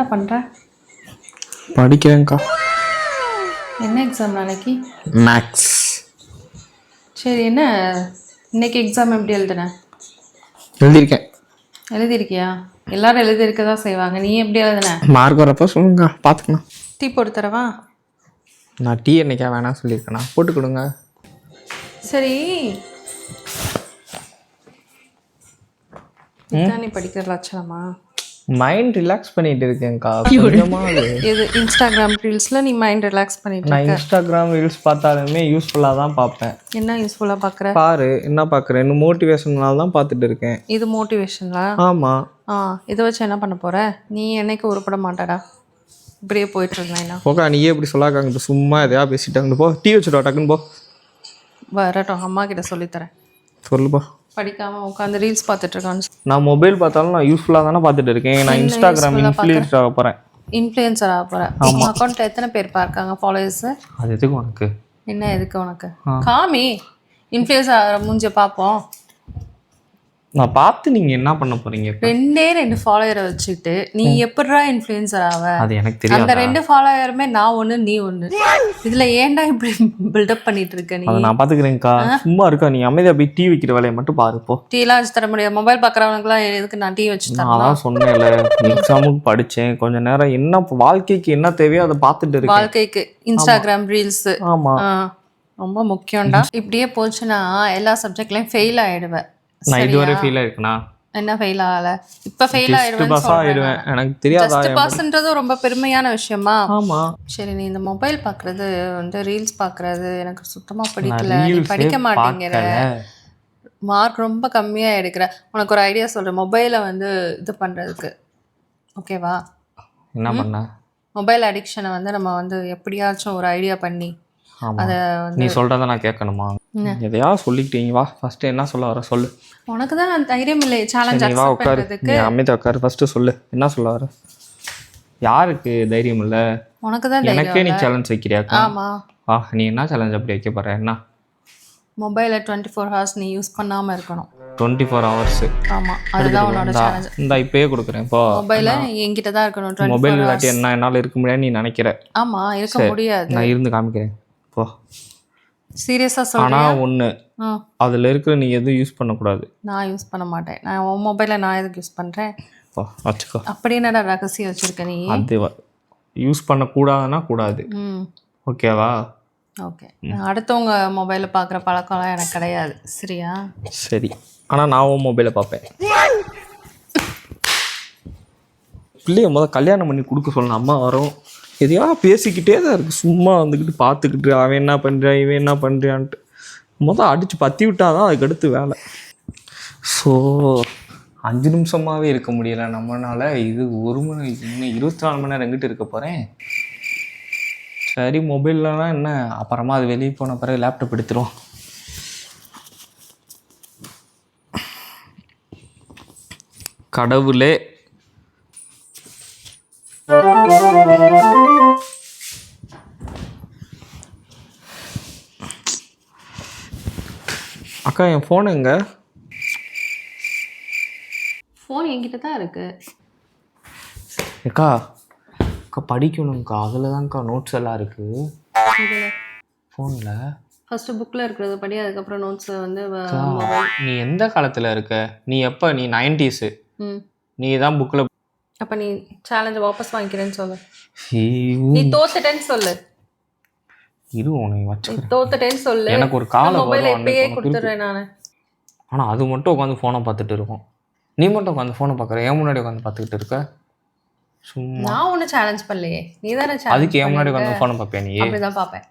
என்னடா பண்ற? படிக்கிறேன்க்கா. என்ன எக்ஸாம் நாளைக்கு? மேக்ஸ் சரி என்ன? இன்னைக்கு எக்ஸாம் எப்படி எழுதுன? எழுதியிருக்கேன். எழுதியிருக்கியா? எல்லாரும் எழுதியிருக்க தான் செய்வாங்க. நீ எப்படி எழுதுன? மார்க் வரப்போ சொல்லுங்க பார்த்துக்கலாம் டீ போட்டு தரவா? நான் டீ என்னைக்கா வேணாம் சொல்லியிருக்கேண்ணா போட்டு கொடுங்க. சரி. நீ படிக்கிற லட்சணமா? மைண்ட் ரிலாக்ஸ் பண்ணிட்டு இருக்கேன்க்கா இது இன்ஸ்டாகிராம் ரீல்ஸில் நீ மைண்ட் ரிலாக்ஸ் பண்ணிட்டு நான் இன்ஸ்டாகிராம் ரீல்ஸ் பார்த்தாலுமே யூஸ்ஃபுல்லாக தான் பார்ப்பேன். என்ன யூஸ்ஃபுல்லாக பார்க்குற? பாரு என்ன பார்க்குறேன் இன்னும் மோட்டிவேஷனால தான் பார்த்துட்டு இருக்கேன் இது மோட்டிவேஷன்லா ஆமாம் ஆ இதை வச்சு என்ன பண்ண போற? நீ என்னைக்கு உருப்பட மாட்டாடா? இப்படியே போயிட்டு இருந்தேன்னா ஓகா நீயே இப்படி சொல்லாக்காங்கிட்டு சும்மா எதையா பேசிட்டாங்கன்னு போ. டீ வச்சுடா டக்குன்னு போ. வரட்டும் அம்மா கிட்ட சொல்லித்தரேன். சொல்லுப்பா படிக்காம உட்காந்து ரீல்ஸ் பார்த்துட்டு இருக்கான்னு நான் மொபைல் பார்த்தாலும் நான் யூஸ்ஃபுல்லாக தானே பார்த்துட்டு இருக்கேன். நான் இன்ஸ்டாகிராம் இன்ஃப்ளூயன்ஸ் ஆக போகிறேன் இன்ஃப்ளூயன்சர் ஆக போற உங்க அக்கௌண்ட்ல எத்தனை பேர் பார்க்காங்க ஃபாலோவர்ஸ் அது எதுக்கு உனக்கு? என்ன எதுக்கு உனக்கு? காமி. இன்ஃப்ளூயன்ஸ் ஆகிற மூஞ்ச பார்ப்போம். நான் பார்த்து நீங்கள் என்ன பண்ண போகிறீங்க ரெண்டே ரெண்டு ஃபாலோவரை வச்சுட்டு நீ எப்படிடா இன்ஃப்ளூயன்சர் ஆவ? அது எனக்கு தெரியாது? அந்த ரெண்டு ஃபாலோவருமே நான் ஒண்ணு நீ ஒண்ணு. இதுல ஏன்டா இப்படி பில்டப் பண்ணிட்டு இருக்க நீ? நான் பார்த்துக்கிறேன்க்கா. சும்மா இருக்கா நீ அமைதியாக போய் டீ வைக்கிற வேலையை மட்டும் பாரு போ. டீலாம் வச்சு தர முடியாது. மொபைல் பார்க்குறவனுக்குலாம் எதுக்கு நான் டீ வச்சு நான் அதான் சொன்னேன்ல எக்ஸாமுக்கு படித்தேன் கொஞ்ச நேரம் என்ன வாழ்க்கைக்கு என்ன தேவையோ அதை பார்த்துட்டு இருக்கேன். வாழ்க்கைக்கு. இன்ஸ்டாகிராம் ரீல்ஸ் ஆமாம் ரொம்ப முக்கியம்டா. இப்படியே போச்சுன்னா எல்லா சப்ஜெக்ட்லயும் ஃபெயில் ஆயிடுவேன். நான் இதுவரை ஃபீல் ஆயிருக்கேனா என்ன ஃபெயில் ஆகல? இப்ப ஃபெயில் ஆயிடுவேன். எனக்கு தெரியாதா ரொம்ப பெருமையான விஷயமா? ஆமாம் சரி நீ இந்த மொபைல் பார்க்கறது வந்து ரீல்ஸ் பார்க்கறது எனக்கு சுத்தமா பிடிக்கல. நீ படிக்க மாட்டேங்கிற. மார்க் ரொம்ப கம்மியா எடுக்கிற உனக்கு ஒரு ஐடியா சொல்றேன். மொபைலை வந்து இது பண்றதுக்கு. ஓகேவா என்ன பண்ண? மொபைல் அடிக்ஷனை வந்து நம்ம வந்து எப்படியாச்சும் ஒரு ஐடியா பண்ணி அதை நீ சொல்கிறத நான் கேட்கணுமா? எதையா சொல்லிக்கிட்டீங்க? வா ஃபஸ்ட்டு என்ன சொல்ல வர சொல்லு. உனக்கு தான் நான் தைரியம் இல்லை. சேலஞ்ச் நீ வா உட்காரு. நீ அமைதியா உட்காரு. ஃபஸ்ட்டு சொல்லு. என்ன சொல்ல வர? யாருக்கு தைரியம் இல்லை? உனக்கு தான் எனக்கே நீ? சேலஞ்ச் வைக்கிறியாக்கா? ஆமா. ஆ நீ என்ன சேலஞ்ச் அப்படி வைக்க போற? என்ன? மொபைலை டுவெண்ட்டி ஃபோர் ஹவர்ஸ் நீ யூஸ் பண்ணாம இருக்கணும். டுவெண்ட்டி ஃபோர் ஹவர்ஸ் ஆமா. அதுதான் உன்னோட சேலஞ்ச் இந்த இப்பயே கொடுக்குறேன். இப்போ மொபைல என்கிட்ட தான் இருக்கணும். மொபைல் இல்லாட்டி என்ன என்னால் இருக்க முடியாது நீ நினைக்கிற. ஆமா இருக்க முடியாது. நான் இருந்து காமிக்கிறேன். போ. சீரியஸா சொல்றேன் ஆனால் ஒன்று அதில் இருக்கிற நீ எதுவும் யூஸ் பண்ணக்கூடாது. நான் யூஸ் பண்ண மாட்டேன். நான் உன் மொபைலை நான் எதுக்கு யூஸ் பண்றேன்? போ வச்சுக்கோ. அப்படி என்னடா ரகசியம் வச்சிருக்க நீ? அது யூஸ் பண்ணக்கூடாதுன்னா கூடாது. ம். ஓகேவா ஓகே அடுத்தவங்க மொபைலை பார்க்குற பழக்கம்லாம் எனக்கு கிடையாது. சரியா? சரி. ஆனால் நான் உன் மொபைலை பார்ப்பேன் பிள்ளைய முதல் கல்யாணம் பண்ணி கொடுக்க சொல்லணும். அம்மா வரும். எதையா பேசிக்கிட்டே தான் இருக்கு. சும்மா வந்துக்கிட்டு பார்த்துக்கிட்டு அவன் என்ன பண்ணுறான் இவன் என்ன பண்ணுறான்ட்டு மொதல் அடித்து பற்றி விட்டால் தான் அதுக்கடுத்து வேலை. ஸோ அஞ்சு நிமிஷமாகவே இருக்க முடியலை. நம்மளால் இது ஒரு மணி இன்னும் இருபத்தி நாலு மணி நேரம் எங்கிட்டு இருக்க போகிறேன் சரி மொபைல்லனா என்ன? அப்புறமா அது வெளியே போன பிறகு லேப்டாப் எடுத்துரும் கடவுளே. அக்கா என் ஃபோன் எங்க? ஃபோன் என்கிட்ட தான் இருக்கு. அக்கா அக்கா படிக்கணும்க்கா. அதில் தான்க்கா நோட்ஸ் எல்லாம் இருக்குது ஃபோனில் ஃபர்ஸ்ட் புக்கில் இருக்கிறது படி அதுக்கப்புறம் நோட்ஸ் வந்து நீ எந்த காலத்தில் இருக்க? நீ எப்போ? நீ நைன்டிஸு நீ தான் புக்கில் அப்போ நீ சேலஞ்சை வாபஸ் வாங்கிக்கிறேன்னு சொல்லு. நீ தோத்துட்டேன்னு சொல்லு. இரு உன்னை தோத்துட்டேன்னு சொல்லு. எனக்கு ஒரு காலம் கொடுத்துட்றேன் நான். ஆனால் அது மட்டும் உட்காந்து ஃபோனை பார்த்துட்டு இருக்கும். நீ மட்டும் உட்காந்து ஃபோனை பார்க்குற. ஏன் முன்னாடி உட்காந்து பார்த்துக்கிட்டு இருக்க? சும்மா. நான் ஒன்றும் சேலஞ்ச் பண்ணலையே. நீ தானே அதுக்கு ஏன் முன்னாடி உட்காந்து ஃபோனை பார்ப்பேன் நீ? அப்படிதான் பார்ப்பேன்.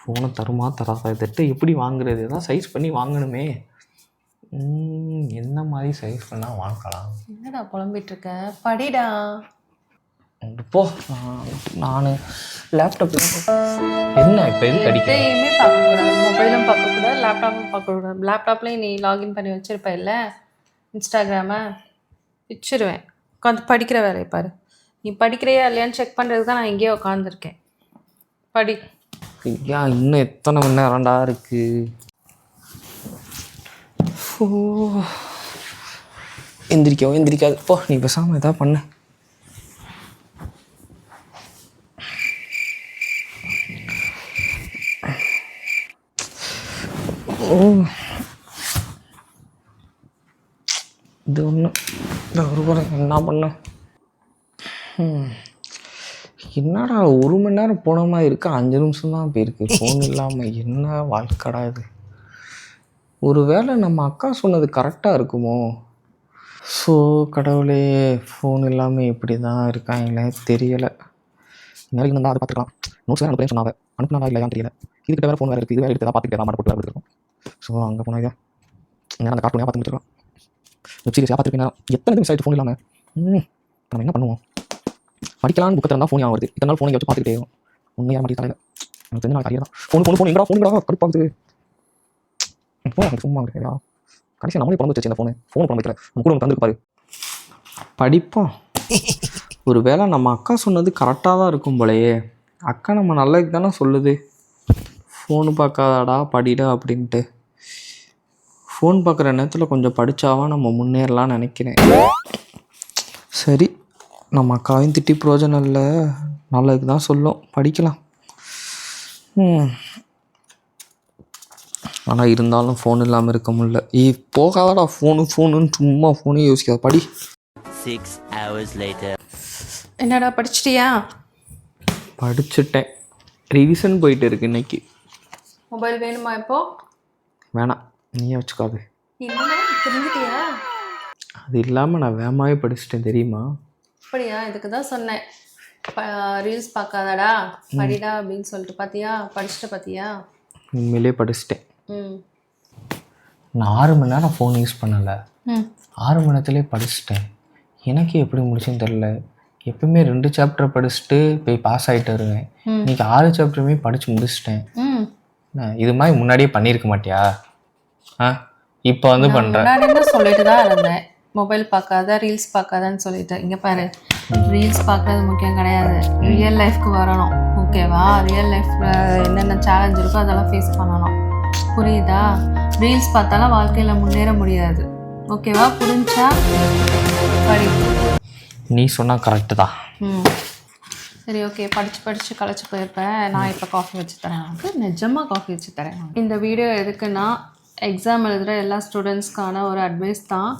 ஃபோனை தருமா தராதா? இதட்ட எப்படி வாங்குறது? ஏதாவது சைஸ் பண்ணி வாங்கணுமே. என்ன மாதிரி சைஸ் பண்ணால் வாங்கலாம்? என்னடா புலம்பிட்டு இருக்க? படிடா. போ. நான் லேப்டாப் என்ன இப்போ அடிக்க எதையுமே பார்க்கக்கூடாது. மொபைலும் பார்க்கக்கூடாது லேப்டாப்பும் பார்க்கக்கூடாது. லேப்டாப்லேயும் நீ லாகின் பண்ணி வச்சிருப்ப இல்ல? இன்ஸ்டாகிராமை வச்சிருவேன். உட்காந்து படிக்கிற வேலையை பாரு. நீ படிக்கிறியா இல்லையான்னு செக் பண்ணுறதுக்கு தான் நான் இங்கேயே உட்காந்துருக்கேன் படி. ஐயா இன்னும் எத்தனை மணி நேரம்டா இருக்கு? ஓ. எந்திரிக்கவோ எந்திரிக்காது. போ நீ பேசாமல் எதாவது பண்ணு. இது ஒன்று இந்த ஒரு கூட என்ன பண்ண? என்னடா ஒரு மணி நேரம் போன மாதிரி இருக்கு? அஞ்சு நிமிஷம் தான் போயிருக்கு. ஃபோன் இல்லாமல் என்ன வாழ்க்கடா இது? ஒருவேளை நம்ம அக்கா சொன்னது கரெக்டாக இருக்குமோ? ஸோ கடவுளே ஃபோன் இல்லாமல் இப்படி தான் இருக்காங்களே தெரியலை. நாளைக்கு இருந்தால் அதை பார்த்துக்கலாம். நோட்ஸ் வேறு அனுப்புறேன் சொன்னாங்க. அனுப்புனாங்க இல்லையான்னு தெரியல. இதுக்கிட்ட வேறு ஃபோன் வேறு இருக்குது இது வேறு எடுத்து தான் பார்த்துக்கிட்டே தான் மாட்ட போட்டு வேறு இருக்கும் ஸோ அங்கே போனால் இதான் அந்த கார்ட்டூனே பார்த்து முடிச்சிருக்கோம் வெப் சீரிஸாக பார்த்துருக்கேன் எத்தனை மிஸ் ஆகிட்டு ஃபோன் இல்லாமல் ம் நம்ம என்ன பண்ணுவோம்? படிக்கலாம்னு புக்கை திறந்தா ஃபோன் ஆகுது இத்தனை நாள் ஃபோனை வச்சு பார்த்துக்கிட்டே இருக்கும். உண்மையாக ஏற தலையில். எனக்கு தெரிஞ்ச நாள் தான்? ஃபோன் ஃபோன் ஃபோன் எங்கடா ஃபோன் கடுப்பாகுது ஃபோன் எனக்கு சும்மா இருக்கா கடைசி நம்மளே பணம் வச்சு இந்த ஃபோனு ஃபோன் பணம் வைக்கல. நம்ம கூட தந்துருப்பாரு படிப்போம். ஒரு வேளை நம்ம அக்கா சொன்னது கரெக்டாக தான் இருக்கும் போலயே. அக்கா நம்ம நல்லதுக்கு தானே சொல்லுது. ஃபோனு பார்க்காதாடா படிடா அப்படின்ட்டு. ஃபோன் பார்க்குற நேரத்தில் கொஞ்சம் படித்தாவா நம்ம முன்னேறலாம்னு நினைக்கிறேன். சரி நம்ம அக்காவையும் திட்டி பிரயோஜனம் இல்லை. நல்லதுக்கு தான் சொல்லும். படிக்கலாம். ஆனால் இருந்தாலும் ஃபோன் இல்லாமல் இருக்க முடியல. ஈ போகாதடா ஃபோனு ஃபோனுன்னு சும்மா ஃபோனே யோசிக்காத. படி. Six hours later. என்னடா படிச்சிட்டியா? படிச்சுட்டேன். ரிவிஷன் போயிட்டு இருக்கு இன்னைக்கு. மொபைல் வேணுமா இப்போ? வேணாம். நீயே வச்சுக்காது. தெரிஞ்சுட்டியா அது இல்லாமல் நான் வேகமாகவே படிச்சிட்டேன் தெரியுமா? அப்படியா? இதுக்கு தான் சொன்னேன். ரீல்ஸ் பார்க்காதடா படிடா அப்படின்னு சொல்லிட்டு. பார்த்தியா படிச்சுட்டு பார்த்தியா உண்மையிலே படிச்சிட்டேன். நான் ஆறு மணி நேரம் ஃபோன் யூஸ் பண்ணலை. ஆறு மணி நேரத்துலேயே படிச்சிட்டேன். எனக்கு எப்படி முடிச்சுன்னு தெரில எப்பவுமே ரெண்டு சாப்டர் படிச்சுட்டு போய் பாஸ் ஆகிட்டு வருவேன். இன்னைக்கு ஆறு சாப்டருமே படித்து முடிச்சிட்டேன். இது மாதிரி முன்னாடியே பண்ணியிருக்க மாட்டியா? இப்போ வந்து முன்னாடி இருந்து சொல்லிட்டு தான் இருந்தேன். மொபைல் பார்க்காத ரீல்ஸ் பார்க்காதன்னு சொல்லிட்டு. இங்கே பாரு ரீல்ஸ் பார்க்கறது முக்கியம் கிடையாது. ரியல் லைஃப்க்கு வரணும். ஓகேவா ரியல் லைஃப்பில் என்னென்ன சேலஞ்ச் இருக்கோ அதெல்லாம் ஃபேஸ் பண்ணணும். புரியுதா? ரீல்ஸ் பார்த்தாலும் வாழ்க்கையில் முன்னேற முடியாது. ஓகேவா புரிஞ்சா? படி. நீ சொன்னால் கரெக்டு தான். சரி ஓகே படித்து படித்து களைச்சி போயிருப்பேன். நான் இப்போ காஃபி வச்சு தரேன். உனக்கு நிஜமாக காஃபி வச்சு தரேன். இந்த வீடியோ எதுக்குன்னா எக்ஸாம் எழுதுகிற எல்லா ஸ்டூடெண்ட்ஸ்க்கான ஒரு அட்வைஸ் தான்.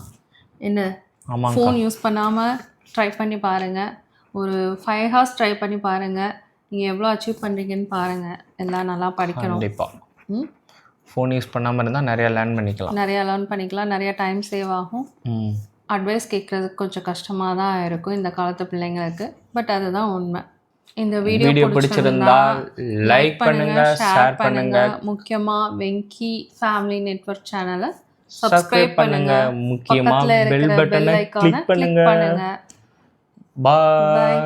என்ன? ஃபோன் யூஸ் பண்ணாமல் ட்ரை பண்ணி பாருங்கள் ஒரு ஃபைவ் ஹவர்ஸ் ட்ரை பண்ணி பாருங்கள் நீங்கள் எவ்வளோ அச்சீவ் பண்ணுறீங்கன்னு பாருங்கள் எல்லாம் நல்லா படிக்கணும். கண்டிப்பாக ம்? ஃபோன் யூஸ் பண்ணாமல் இருந்தால் நிறையா லேர்ன் பண்ணிக்கலாம். நிறையா லேர்ன் பண்ணிக்கலாம். நிறையா டைம் சேவ் ஆகும். அட்வைஸ் கேட்குறதுக்கு கொஞ்சம் கஷ்டமாக தான் இருக்கும் இந்த காலத்து பிள்ளைங்களுக்கு. பட் அதுதான் உண்மை. இந்த வீடியோ பிடிச்சிருந்தா லைக் பண்ணுங்க ஷேர் பண்ணுங்க. முக்கியமாக வெங்கி ஃபேமிலி நெட்வொர்க் சேனலை சப்ஸ்கிரைப் பண்ணுங்க. முக்கியமா பெல் பட்டனை கிளிக் பண்ணுங்க. பாய்